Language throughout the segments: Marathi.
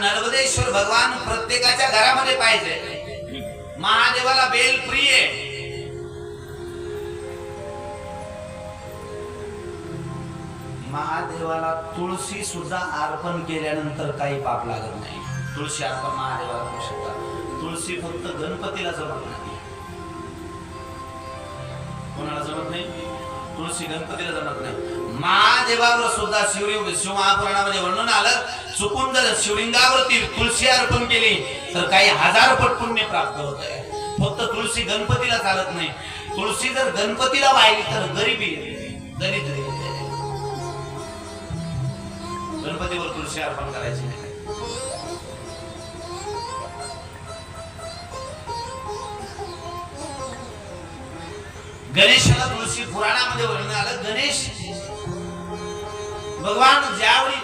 नर्मदेश्वर भगवान प्रत्येकाच्या घरामध्ये पाहिजे. महादेवाला बेल प्रिय महादेवाला तुळशी सुद्धा अर्पण केल्यानंतर काही पाप लागत नाही. तुळशी अर्पण महादेवाला करू शकता. तुळशी फक्त गणपतीला जमत नाही. कोणाला जमत नाही? तुळशी गणपतीला जमत नाही. महादेवावर सुद्धा शिवलिंग शिवमहापुराणामध्ये वर्णन आलं. चुकून जर शिवलिंगावरती तुळशी अर्पण केली तर काही हजार पट पुण्य प्राप्त होत आहे फक्त तुळशी गणपतीला चालत नाही. तुळशी जर गणपतीला वाहिली तर गरीबी दरिद्री गणपतीवर तुळशी अर्पण करायची नाही. गणेशाला तुळशी पुराणामध्ये वर्णन आलं. गणेश भगवान ज्यावेळी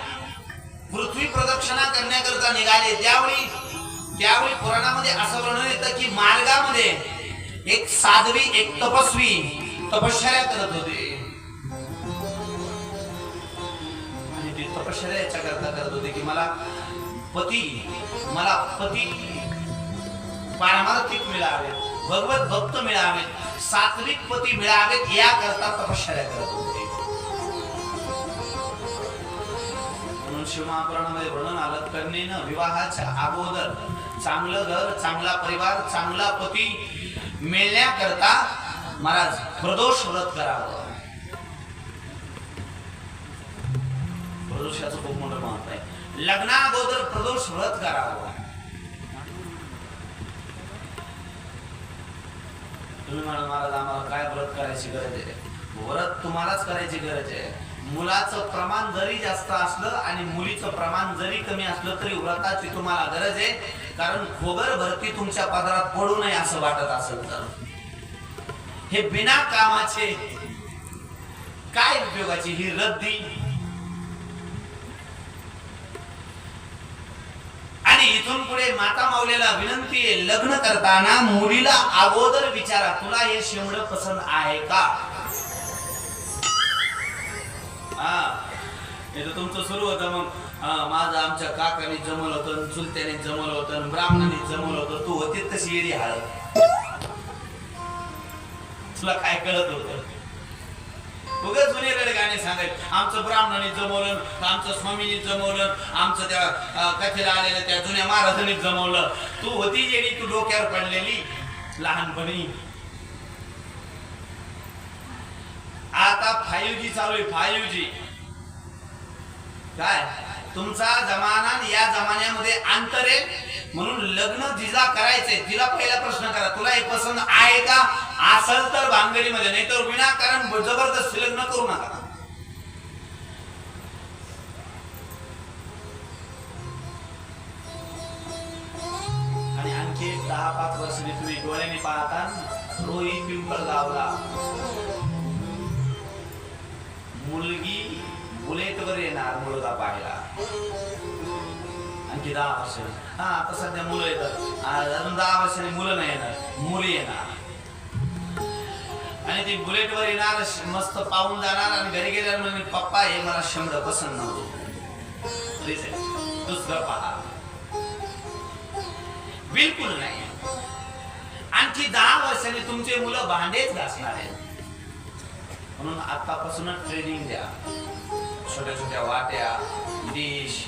पृथ्वी प्रदक्षिणा करण्याकरता निघाले त्यावेळी त्यावेळी पुराणामध्ये असं वर्णन येतं की मार्गामध्ये एक साध्वी एक तपस्वी तपश्चर्या करत होते. आणि ती तपश्चर्या याच्या करता करत होते की मला पती मला पती पारमार्थिक मिळावे भगवत भक्त मिळावेत सात्विक पती मिळावेत याकरता तपश्चर्या करत होते. शिवमहापुराणामध्ये वर्णन आलं. कन्येनं विवाहाच्या अगोदर चांगलं घर चांगला परिवार चांगला पती मिळण्याकरता महाराज प्रदोष व्रत करावं. प्रदोषाचं खूप मोठं महत्त्व आहे. लग्ना अगोदर प्रदोष व्रत करावं. तुम्ही म्हणाल महाराज आम्हाला काय व्रत करायची गरज आहे? व्रत तुम्हालाच करायची गरज आहे. मुलाचं प्रमाण जरी जास्त असलं आणि मुलीचं प्रमाण जरी कमी असलं तरी व्रताची तुम्हाला गरज आहे. कारण खोगर भरती तुमच्या पदरात पडू नये असं वाटत असेल तर. हे बिना कामाचे काय उपयोगाची ही रद्दी? आणि इथून पुढे माता माऊलीला विनंती आहे लग्न करताना मुलीला अगोदर विचारा तुला हे शेवड पसंत आहे का? हा. हे तर तुमचं सुरू होतं मग. माझं आमच्या काकाने जमवलं होतं चुलत्याने जमवलं होतं ब्राह्मणाने जमवलं होतं. तू होती तशी येडी हाळ. तुला काय कळत होत? उगाच जुनेकडे गाणे सांगायचे. आमचं ब्राह्मणाने जमवलं आमचं स्वामीने जमवलं आमचं त्या कथेला आलेलं त्या जुन्या महाराजांनी जमवलं. तू होती येडी तू डोक्यावर पडलेली. लहानपणी आता फाईव्ह जी चालू आहे फाईव्ह जी काय? तुमचा जमाना या जमान्यामध्ये अंतर आहे? म्हणून लग्न जिला करायचंय तिला पहिला प्रश्न करा तुला हे पसंत आहे का? असल तर भानगडीमध्ये नाही तर विनाकारण जबरदस्ती लग्न करू नका. आणि आणखी एक दहा पाच वर्षांनी तुम्ही डोळ्याने पाहता रोही पिंपळ गावला. मुलगी बुलेटवर येणार मुलगा पाहायला आणखी दहा वर्ष हा आता सध्या मुलं येतात. अजून दहा वर्षाने मुलं नाही येणार मुली येणार. आणि ती बुलेटवर येणार मस्त पाहून जाणार आणि घरी गेल्यावर म्हणजे पप्पा हे मला शंभर पसंत नव्हतं. दुसरं पहा. बिलकुल नाही. आणखी दहा वर्षांनी तुमचे मुलं भांडेच घासणार आहेत. म्हणून आतापासूनच ट्रेनिंग द्या. छोट्या छोट्या वाट्या डिश